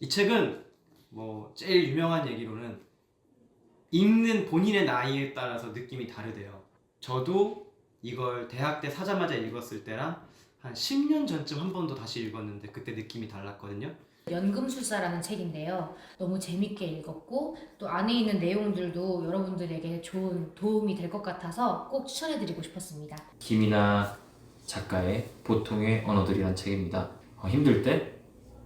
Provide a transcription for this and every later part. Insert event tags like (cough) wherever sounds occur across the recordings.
이 책은 뭐 제일 유명한 얘기로는 읽는 본인의 나이에 따라서 느낌이 다르대요. 저도 이걸 대학 때 사자마자 읽었을 때랑 한 10년 전쯤 한 번 더 다시 읽었는데 그때 느낌이 달랐거든요. 연금술사라는 책인데요. 너무 재밌게 읽었고 또 안에 있는 내용들도 여러분들에게 좋은 도움이 될 것 같아서 꼭 추천해드리고 싶었습니다. 김이나 작가의 보통의 언어들이란 책입니다. 어, 힘들 때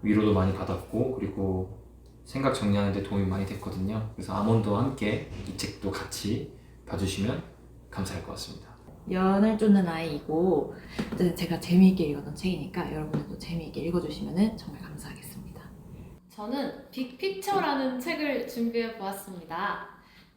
위로도 많이 받았고 그리고 생각 정리하는 데 도움이 많이 됐거든요. 그래서 아몬드와 함께 이 책도 같이 봐주시면 감사할 것 같습니다. 연을 쫓는 아이이고 어쨌든 제가 재미있게 읽었던 책이니까 여러분들도 재미있게 읽어주시면 정말 감사하겠습니다. 저는 빅픽처라는 책을 준비해 보았습니다.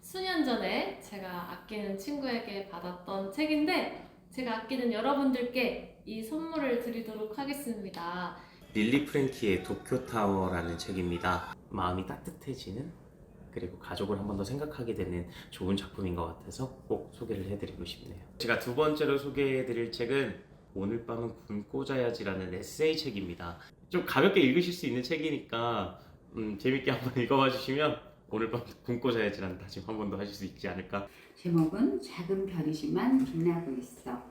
수년 전에 제가 아끼는 친구에게 받았던 책인데 제가 아끼는 여러분들께 이 선물을 드리도록 하겠습니다. 릴리 프랭키의 도쿄타워라는 책입니다. 마음이 따뜻해지는 그리고 가족을 한 번 더 생각하게 되는 좋은 작품인 것 같아서 꼭 소개를 해드리고 싶네요. 제가 두 번째로 소개해드릴 책은 오늘 밤은 굶고 자야지라는 에세이 책입니다. 좀 가볍게 읽으실 수 있는 책이니까 음, 재밌게 한번 (laughs) 읽어봐 주시면 오늘 밤 굶고 자야지라는 다짐 한 번 더 하실 수 있지 않을까 제목은 작은 별이지만 빛나고 있어.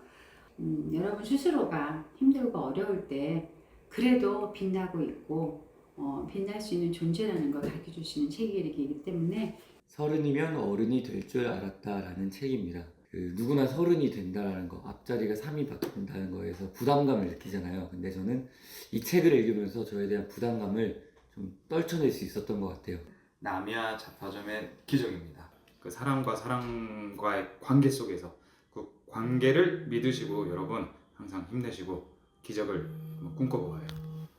음, 여러분 스스로가 힘들고 어려울 때 그래도 빛나고 있고 어, 빛날 수 있는 존재라는 걸 가르쳐 주시는 책이기 때문에 서른이면 어른이 될 줄 알았다라는 책입니다. 그 누구나 서른이 된다라는 거, 앞자리가 3이 바뀐다는 거에서 부담감을 느끼잖아요. 근데 저는 이 책을 읽으면서 저에 대한 부담감을 좀 떨쳐낼 수 있었던 것 같아요. 나미야 잡화점의 기적입니다. 그 사람과 사람과의 관계 속에서 그 관계를 믿으시고 여러분 항상 힘내시고 기적을 꿈꿔보아요.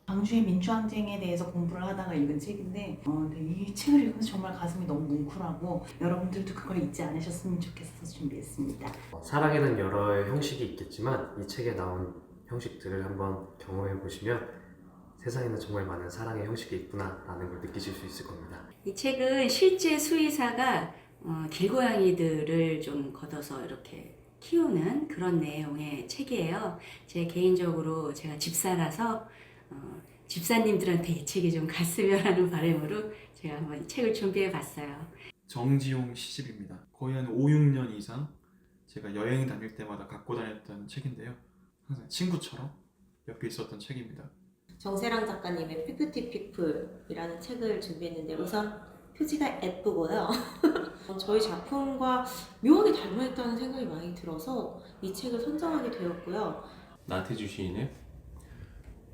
광주의 민주항쟁에 대해서 공부를 하다가 읽은 책인데 어, 근데 이 책을 읽으면서 정말 가슴이 너무 뭉클하고 여러분들도 그걸 잊지 않으셨으면 좋겠어서 준비했습니다. 사랑에는 여러 형식이 있겠지만 이 책에 나온 형식들을 한번 경험해 보시면 세상에는 정말 많은 사랑의 형식이 있구나라는 걸 느끼실 수 있을 겁니다. 이 책은 실제 수의사가 어, 길고양이들을 좀 걷어서 이렇게 키우는 그런 내용의 책이에요. 제 개인적으로 제가 집사라서 어, 집사님들한테 이 책이 좀 갔으면 하는 (laughs) 바람으로 제가 한번 이 책을 준비해 봤어요. 정지용 시집입니다. 거의 한 5, 6년 이상 제가 여행 다닐 때마다 갖고 다녔던 책인데요. 항상 친구처럼 옆에 있었던 책입니다. 정세랑 작가님의 피프티 피플이라는 책을 준비했는데 우선 표지가 예쁘고요. (laughs) 저희 작품과 묘하게 닮아있다는 생각이 많이 들어서 이 책을 선정하게 되었고요. 나태주 시인의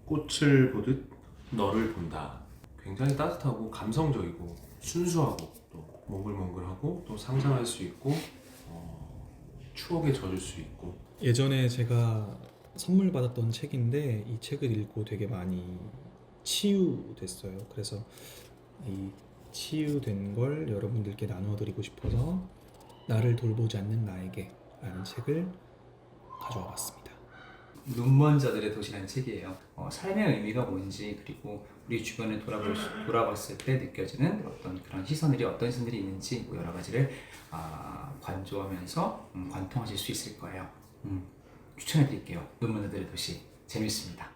꽃을 보듯 너를 본다. 굉장히 따뜻하고 감성적이고 순수하고 또 몽글몽글하고 또 상상할 수 있고 어, 추억에 젖을 수 있고 예전에 제가 선물 받았던 책인데 이 책을 읽고 되게 많이 치유됐어요. 그래서 이 치유된 걸 여러분들께 나눠드리고 싶어서 나를 돌보지 않는 나에게 라는 책을 가져와 봤습니다. 눈먼 자들의 도시라는 책이에요. 어, 삶의 의미가 뭔지 그리고 우리 주변을 돌아볼 수- 돌아봤을 때 느껴지는 어떤 그런 시선들이 어떤 시선들이 있는지 뭐 여러 가지를 아, 관조하면서 음, 관통하실 수 있을 거예요. 음, 추천해드릴게요. 눈먼 자들의 도시 재밌습니다.